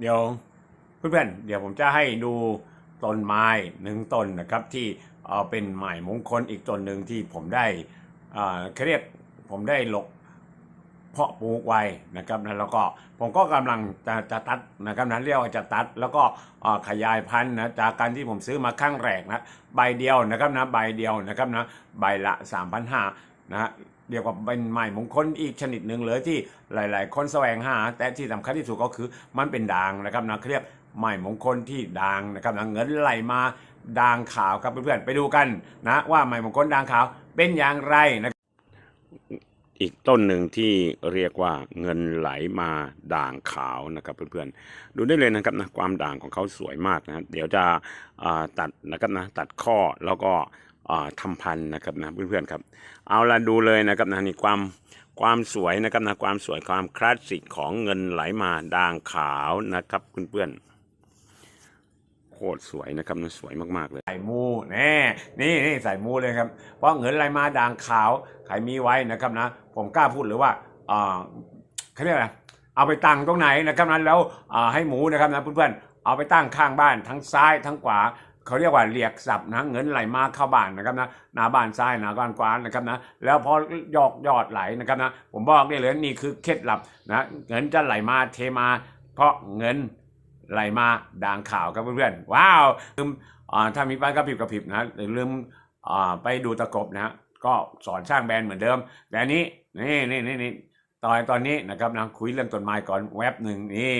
เดี๋ยวเพื่อนๆเดี๋ยวผมจะให้ดูต้นไม้หนึ่งต้นนะครับที่เอ่อเป็นไม้มงคลอีกต้นหนึ่งที่ผมได้เขาเรียกผมได้หลกเพาะปลูกไว้นะครับนะแล้วก็ผมก็กำลังจะจะตัดนะครับนะเรียกว่าจะตัด แล้วก็ขยายพันธุ์นะจากการที่ผมซื้อมาครั้งแรกนะใบเดียวนะครับนะใบเดียวนะครับนะใบละ3,500 นะฮะเรียกว่าเป็นไม้มงคลอีกชนิดหนึ่งเลยที่หลาย ๆ คนแสวงหา แต่ที่สำคัญที่สุดก็คือมันเป็นด่างนะครับนะเขาเรียกไม้มงคลที่ด่างนะครับนะเงินไหลมาด่างขาวครับเพื่อนๆไปดูกันนะว่าไม้มงคลด่างขาวเป็นอย่างไรนะอีกต้นหนึ่งที่เรียกว่าเงินไหลมาด่างขาวนะครับเพื่อนๆดูได้เลยนะครับนะความด่างของเขาสวยมากนะเดี๋ยวจะตัดนะครับนะตัดข้อแล้วก็ ทำพันธุ์นะครับนะเพื่อนๆครับ เอาละดูเลยนะครับนะนี่ความความสวยนะครับนะความสวยความคลาสสิกของเงินไหลมาด่างขาวนะครับเพื่อนๆโคตรสวยนะครับนะสวยมากๆเลยใส่มูแน่นี่นี่ใส่มูเลยครับ เพราะเงินไหลมาด่างขาวใครมีไว้นะครับนะ ผมกล้าพูดเลยว่าอ่าเขาเรียกอะไรเอาไปตั้งตรงไหนนะครับนะแล้วให้หมูนะครับนะเพื่อนๆเอาไปตั้งข้างบ้านทั้งซ้ายทั้งขวา เขาเรียกว่าเรียกศัพท์นะเงินไหลมาเข้าบ้านนะครับนะหน้าบ้านซ้ายหน้าบ้านขวานะครับนะแล้วพอยอกยอดไหลนะครับนะผมบอกได้เลยนี่คือเคล็ดลับนะเงินจะไหลมาเทมา เพราะเงินไหลมาด่างข่าวครับเพื่อนๆว้าวลืมถ้ามีป้ายกระพริบกระพริบนะอย่าลืมไปดูตะกบนะก็สอนสร้างแบรนด์เหมือนเดิม แต่นี้นี่นี่นี่ตอนตอนนี้นะครับนะคุยเรื่องต้นไม้ก่อนแว็บหนึ่งนี่